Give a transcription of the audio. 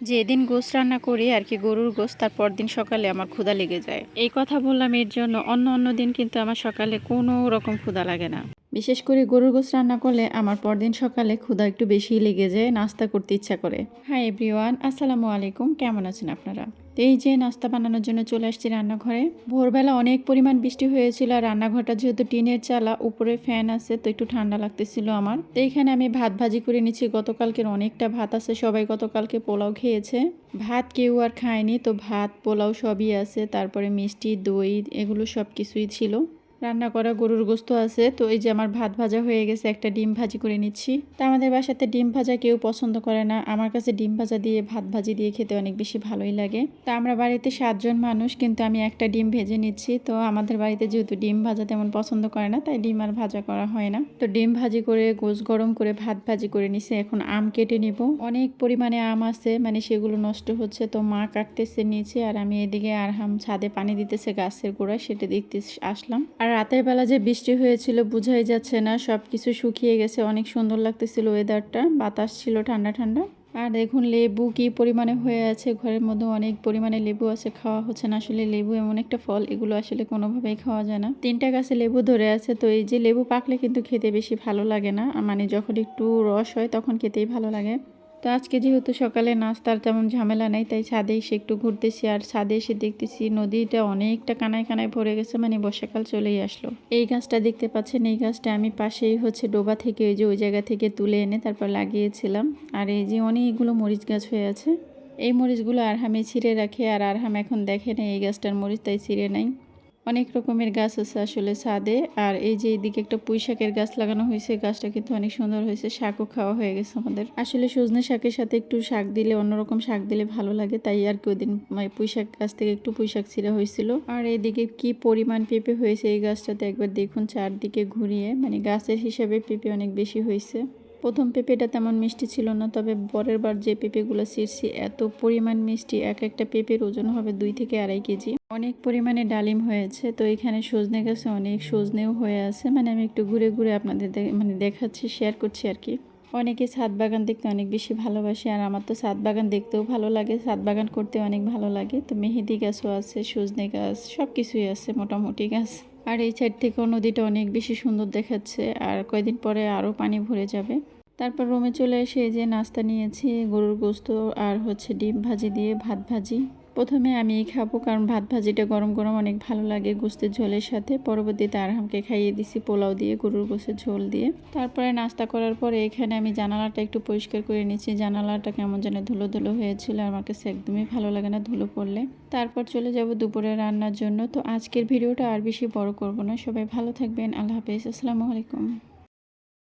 যেদিন গোস রান্না করি আর কি, গরুর গোস তার পরদিন সকালে আমার ক্ষুধা লেগে যায়। এই কথা বললাম এর জন্য অন্য অন্য দিন কিন্তু আমার সকালে কোনো রকম ক্ষুধা লাগে না। বিশেষ করে গরুর গোস রান্না করলে আমার পরদিন সকালে ক্ষুধা একটু বেশি লেগে যায়, নাস্তা করতে ইচ্ছা করে। হাই এভরিওয়ান আসসালামু আলাইকুম। কেমন আছেন আপনারা? এই যে নাস্তা বানানোর জন্য চলে আসছি রান্নাঘরে। ভোরবেলা অনেক পরিমাণ বৃষ্টি হয়েছিল আর রান্নাঘরটা যেহেতু টিনের চালা, উপরে ফ্যান আছে, তো একটু ঠান্ডা লাগতেছিল আমার। তো এইখানে আমি ভাত ভাজি করে নিচ্ছি গতকালকের অনেকটা ভাত আছে, সবাই গতকালকে পোলাও খেয়েছে। ভাত কেউ আর খায়নি, তো ভাত, পোলাও সবই আছে, তারপরে মিষ্টি, দই, এগুলো সব কিছুই ছিল। রান্না করা গরুর গোস্ত আছে, তো এই যে আমার ভাত ভাজা হয়ে গেছে, একটা ডিম ভাজি করে নিচ্ছি। তা আমাদের বাসাতে ডিম ভাজা কেউ পছন্দ করে না। আমার কাছে ডিম ভাজা দিয়ে, ভাত ভাজি দিয়ে খেতে অনেক বেশি ভালোই লাগে। তা আমরা বাড়িতে সাতজন মানুষ, কিন্তু আমি একটা ডিম ভেজে নিচ্ছি। তো আমাদের বাড়িতে যেহেতু ডিম ভাজা তেমন পছন্দ করে না, তাই ডিম আর ভাজা করা হয় না। তো ডিম ভাজি করে গোস গরম করে, ভাত ভাজি করে নিছে। এখন আম কেটে নিব। অনেক পরিমাণে আম আছে মানে সেগুলো নষ্ট হচ্ছে। তো মা কাটতেছে নিচে, আর আমি এদিকে আর হাম ছাদে পানি দিতেছে গাছের গোড়ায়, সেটা দেখতে আসলাম। আর রাতের বেলা যে বৃষ্টি হয়েছিল বুঝাই যাচ্ছে না সব কিছু শুকিয়ে গেছে। অনেক সুন্দর লাগতেছিল ওয়েদারটা বাতাস ছিল ঠান্ডা ঠান্ডা। আর দেখুন লেবু কি পরিমাণে হয়ে আছে। ঘরের মধ্যে অনেক পরিমাণে লেবু আছে, খাওয়া হচ্ছে না। আসলে লেবু এমন একটা ফল, এগুলো আসলে কোনোভাবেই খাওয়া যায় না। তিনটা গাছে লেবু ধরে আছে, তো এই যে লেবু পাকলে কিন্তু খেতে বেশি ভালো লাগে না। মানে যখন একটু রস হয়, তখন খেতেই ভালো লাগে। তো আজকে যেহেতু সকালে নাস্তার তেমন ঝামেলা নেই, তাই ছাদে এসে একটু ঘুরতেছি আর ছাদে এসে দেখতেছি নদীটা অনেকটা কানায় কানায় ভরে গেছে মানে বর্ষাকাল চলেই আসলো। এই গাছটা দেখতে পাচ্ছেন, এই গাছটা আমি পাশেই হচ্ছে ডোবা থেকে ওই যে ওই জায়গা থেকে তুলে এনে তারপর লাগিয়েছিলাম। আর এই যে অনেকগুলো মরিচ গাছ হয়ে আছে। এই মরিচগুলো আরহামে ছিঁড়ে রাখে, আর আরহাম এখন দেখে না এই গাছটার মরিচ, তাই ছিঁড়ে নাই। অনেক রকমের গাছ আছে আসলে ছাদে। আর এই যে এইদিকে একটা পুঁই শাকের গাছ লাগানো হয়েছে, গাছটা কিন্তু অনেক সুন্দর হয়েছে, শাকও খাওয়া হয়ে গেছে আমাদের। আসলে সজনে শাকের সাথে একটু শাক দিলে, অন্যরকম শাক দিলে ভালো লাগে, তাই আর কি ওদিন পুঁই শাক গাছ থেকে একটু পুঁই শাক ছিঁড়া হয়েছিল। আর এইদিকে কি পরিমাণ পেঁপে হয়েছে এই গাছটাতে একবার দেখুন চারদিকে ঘুরিয়ে মানে গাছের হিসাবে পেঁপে অনেক বেশি হয়েছে। প্রথম পেঁপেটা তেমন মিষ্টি ছিল না, তবে পরের বার যে পেঁপেগুলো ছিঁড়ছি, এত পরিমাণ মিষ্টি, এক একটা পেঁপের ওজন হবে দুই থেকে আড়াই কেজি। অনেক পরিমাণে ডালিম হয়েছে, তো এখানে সজনে গাছে অনেক সজনেও হয়ে আছে মানে আমি একটু ঘুরে ঘুরে আপনাদের মানে দেখাচ্ছি শেয়ার করছি আর কি। অনেকে ছাদ বাগান দেখতে অনেক বেশি ভালোবাসে, আর আমার তো ছাদ বাগান দেখতেও ভালো লাগে, ছাদ বাগান করতে অনেক ভালো লাগে, তো মেহেদি গাছও আছে, সজনে গাছ সব কিছুই আছে, মোটামুটি গাছ। আর এই সাইড থেকেও নদীটা অনেক বেশি সুন্দর দেখাচ্ছে আর কয়েকদিন পরে আরও পানি ভরে যাবে। তারপর রুমে চলে এসে যে নাস্তা নিয়েছি, গরুর গোস্ত আর হচ্ছে ডিম ভাজি দিয়ে ভাত ভাজি। প্রথমে আমি খাব, কারণ ভাত ভাজিটা গরম গরম অনেক ভালো লাগে গোস্তের ঝোলের সাথে। পরবর্তীতে আরহামকে খাইয়ে দিছি পোলাও দিয়ে, গরুর গোস্তের ঝোল দিয়ে। তারপরে নাস্তা করার পরে এখানে আমি জানালাটা একটু পরিষ্কার করে নিয়েছি। জানালাটা কেমন যেন ধুলো ধুলো হয়েছিল আমার কাছে একদমই ভালো লাগে না ধুলো পড়লে। তারপর চলে যাব দুপুরে রান্নার জন্য। তো আজকের ভিডিওটা আর বেশি বড় করব না। সবাই ভালো থাকবেন। আল্লাহ হাফেজ। আসসালামু আলাইকুম।